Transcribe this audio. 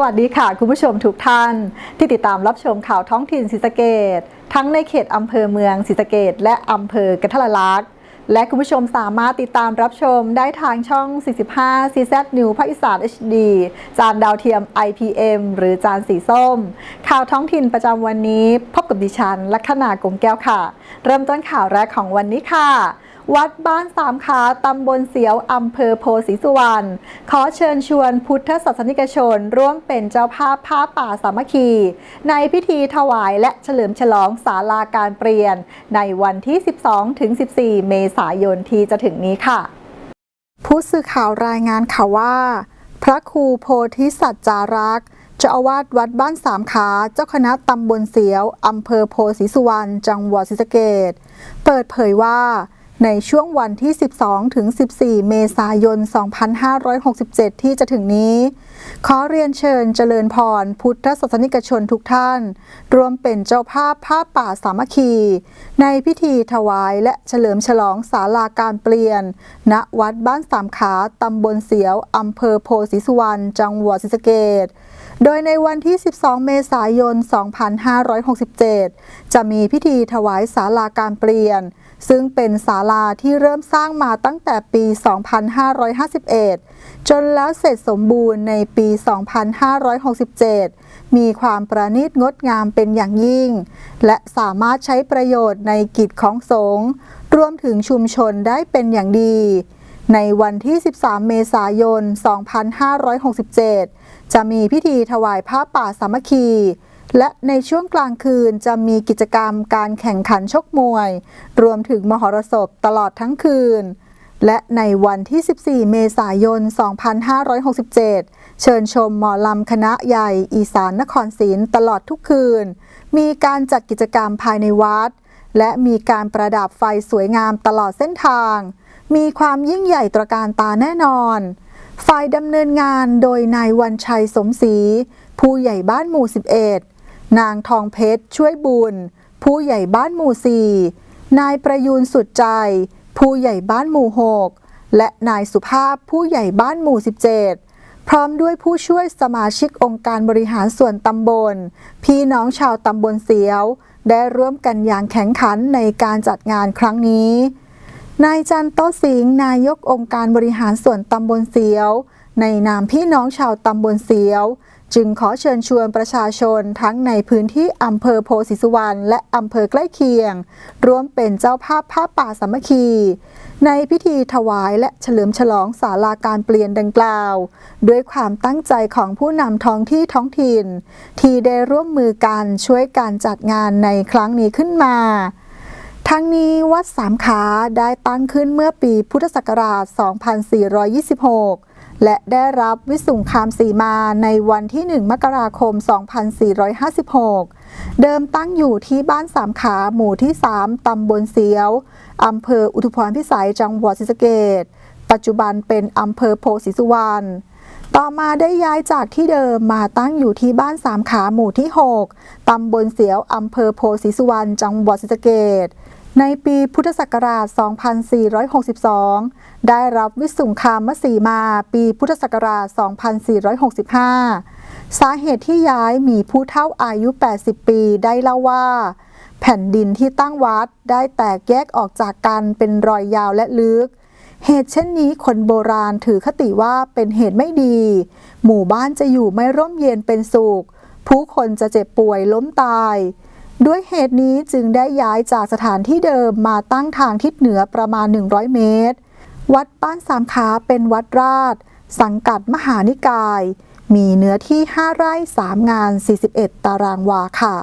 สวัสดีค่ะ คุณผู้ชมทุกท่าน ที่ติดตามรับชมข่าวท้องถิ่นศรีสะเกดทั้งในเขตอำเภอเมืองศรีสะเกดและอำเภอกระทะละลักษณ์และคุณผู้ชมสามารถติดตามรับชมได้ทางช่อง 45 CZ New ภาคอีสาน HD จานดาวเทียม IPM หรือจานสีส้ม ข่าวท้องถิ่นประจำวันนี้ พบกับดิฉันลัคนา กงแก้วค่ะ เริ่มต้นข่าวแรกของวันนี้ค่ะ วัดบ้านสามขาตำบลเสียวอำเภอโพธิสุวรรณขอเชิญชวนพุทธศาสนิกชน ร่วมเป็นเจ้าภาพผ้าป่าสามัคคี ในพิธีถวายและเฉลิมฉลองศาลาการเปลี่ยน ในวันที่ 12ถึง14 เมษายนที่จะถึงนี้ค่ะ ผู้สื่อข่าวรายงานข่าวว่า พระครูโพธิสัจจารักษ์เจ้าอาวาสวัดบ้านสามขา เจ้าคณะตำบลเสียว อำเภอโพธิสุวรรณ จังหวัดศรีสะเกษเปิดเผยว่า ในช่วงวันที่ 12 ถึง 14 เมษายน 2567 ที่จะถึงนี้ ขอเรียนเชิญเจริญพร พุทธศาสนิกชนทุกท่าน รวมเป็นเจ้าภาพผ้าป่าสามัคคี ในพิธีถวายและเฉลิมฉลองศาลาการเปลี่ยน ณ วัดบ้านสามขา ตำบลเสียว อำเภอโพธิสุวรรณ จังหวัดศรีสะเกษโดยในวันที่ 12 เมษายน 2567 จะมีพิธีถวายศาลาการเปลี่ยน ซึ่งเป็นศาลาที่เริ่มสร้างมาตั้งแต่ปี 2551 จนแล้วเสร็จสมบูรณ์ในปี 2567 มีความประณีตงดงามเป็นอย่างยิ่ง และสามารถใช้ประโยชน์ในกิจของสงฆ์รวมถึงชุมชนได้เป็นอย่างดี ในวันที่ 13 เมษายน 2567 จะมีพิธีถวายผ้าป่าสามัคคี และในช่วงกลางคืนจะมีกิจกรรมการแข่งขันชกมวย รวมถึงมหรสพตลอดทั้งคืน และในวันที่ 14 เมษายน 2567 เชิญชมหมอลำคณะใหญ่อีสานนครศรีตลอดทุกคืน มีการจัดกิจกรรมภายในวัด และมีการประดับไฟสวยงามตลอดเส้นทาง มีความยิ่งใหญ่ตระการตาแน่นอนฝ่ายดำเนินงานโดยนายวันชัยสมศรีผู้ใหญ่บ้านหมู่ 11 นางทองเพชรช่วยบุญ ผู้ใหญ่บ้านหมู่4นายประยูนสุดใจ ผู้ใหญ่บ้านหมู่6และนายสุภาพผู้ใหญ่บ้านหมู่ 17 พร้อมด้วยผู้ช่วยสมาชิกองค์การบริหารส่วนตำบล พี่น้องชาวตำบลเสียว ได้ร่วมกันอย่างแข็งขันในการจัดงานครั้งนี้ นายจันโตสิงห์นายกองค์การบริหารส่วนตำบลเสียว ในนามพี่น้องชาวตำบลเสียว จึงขอเชิญชวนประชาชนทั้งในพื้นที่อำเภอโพธิสุวรรณและอำเภอใกล้เคียงร่วมเป็นเจ้าภาพผ้าป่าสามัคคี ในพิธีถวายและเฉลิมฉลองศาลาการเปลี่ยนดังกล่าว ด้วยความตั้งใจของผู้นำท้องที่ท้องถิ่น ที่ได้ร่วมมือกันช่วยการจัดงานในครั้งนี้ขึ้นมาทั้งนี้วัดสามขาได้ตั้งขึ้นเมื่อปีพุทธศักราช 2426 และได้รับวิสุงคามสีมาในวันที่ 1 มกราคม 2456 เดิมตั้งอยู่ที่บ้านสามขาหมู่ที่ 3 ตำบลเสียว อำเภออุทุพรพิสัยจังหวัดศรีสะเกษปัจจุบันเป็นอำเภอโพธิสุวรรณต่อมาได้ย้ายจากที่เดิมมาตั้งอยู่ที่บ้านสามขาหมู่ที่ 6 ตำบลเสียว อำเภอโพธิสุวรรณ จังหวัดศรีสะเกษ ในปีพุทธศักราช 2462 ได้รับวิสุงคามสีมาปีพุทธศักราช 2465 สาเหตุที่ย้ายมีผู้เฒ่าอายุ 80 ปีได้เล่าว่า แผ่นดินที่ตั้งวัดได้แตกแยกออกจากกันเป็นรอยยาวและลึก เหตุเช่นนี้คนโบราณถือคติว่าเป็นเหตุไม่ดี หมู่บ้านจะอยู่ไม่ร่มเย็นเป็นสุข ผู้คนจะเจ็บป่วยล้มตาย ด้วยเหตุนี้จึงได้ย้ายจากสถานที่เดิมมาตั้งทางทิศเหนือประมาณ 100 เมตร วัดบ้านสามขาเป็นวัดราช สังกัดมหานิกาย มีเนื้อที่ 5 ไร่ 3 งาน 41 ตารางวาค่ะ